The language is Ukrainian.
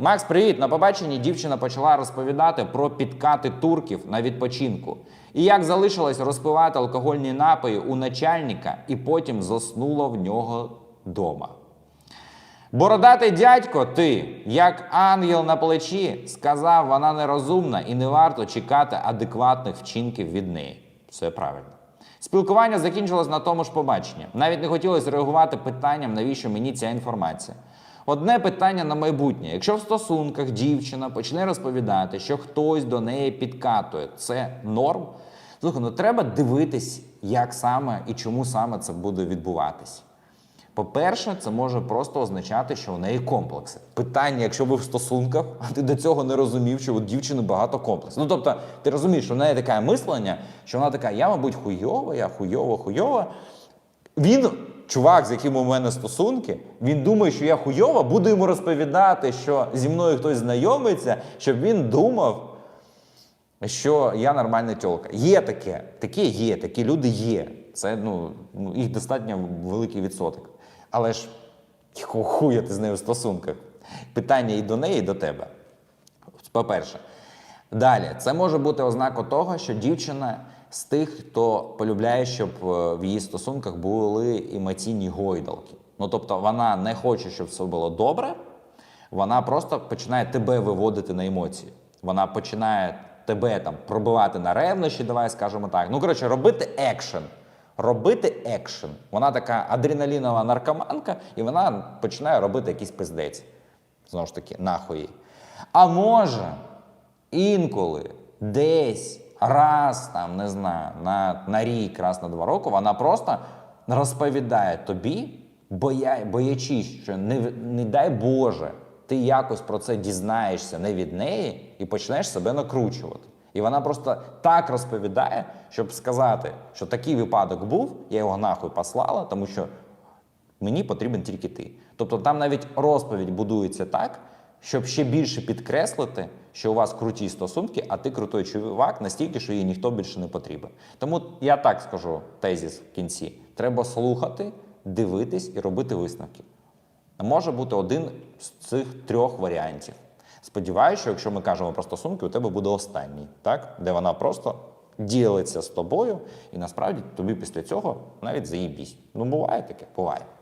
Макс, привіт! На побаченні дівчина почала розповідати про підкати турків на відпочинку і як залишилась розпивати алкогольні напої у начальника і потім заснула в нього вдома. Бородатий дядько, ти, як ангел на плечі, сказав, вона нерозумна і не варто чекати адекватних вчинків від неї. Все правильно. Спілкування закінчилось на тому ж побаченні. Навіть не хотілося реагувати питанням, навіщо мені ця інформація. Одне питання на майбутнє: якщо в стосунках дівчина почне розповідати, що хтось до неї підкатує, це норм. Слухай, ну треба дивитись, як саме і чому саме це буде відбуватись. По-перше, це може просто означати, що у неї комплекси. Питання, якщо ви в стосунках, а ти до цього не розумів, що у дівчини багато комплексів. Ну тобто, ти розумієш, що в неї таке мислення, що вона така, я, мабуть, хуйова, я хуйова, хуйова. Він, чувак, з яким у мене стосунки, він думає, що я хуйова, буду йому розповідати, що зі мною хтось знайомиться, щоб він думав, що я нормальна тьолка. Є таке, таке є, такі люди є. Це ну, їх достатньо великий відсоток. Але ж якого хуя ти з нею в стосунках? Питання і до неї, і до тебе. По-перше. Далі, це може бути ознакою того, що дівчина з тих, хто полюбляє, щоб е, в її стосунках були емоційні гойдалки. Ну тобто вона не хоче, щоб все було добре, вона просто починає тебе виводити на емоції. Вона починає тебе там пробивати на ревнощі, давай скажемо так. Ну, коротше, робити екшен. Робити екшен. Вона така адреналінова наркоманка, і вона починає робити якийсь пиздець. Знову ж таки, нахуй. А може, інколи, десь, раз, там, не знаю, на, на рік, раз на два роки, вона просто розповідає тобі, боя, боячись, що не, не дай Боже, ти якось про це дізнаєшся не від неї і почнеш себе накручувати. І вона просто так розповідає, щоб сказати, що такий випадок був, я його нахуй послала, тому що мені потрібен тільки ти. Тобто там навіть розповідь будується так, щоб ще більше підкреслити, що у вас круті стосунки, а ти крутой чувак настільки, що їй ніхто більше не потрібен. Тому я так скажу тезіс в кінці: треба слухати, дивитись і робити висновки. Може бути один з цих трьох варіантів. Сподіваюся, що якщо ми кажемо про стосунки, у тебе буде останній, так? де вона просто ділиться з тобою, і насправді тобі після цього навіть заїбісь. Ну, буває таке, буває.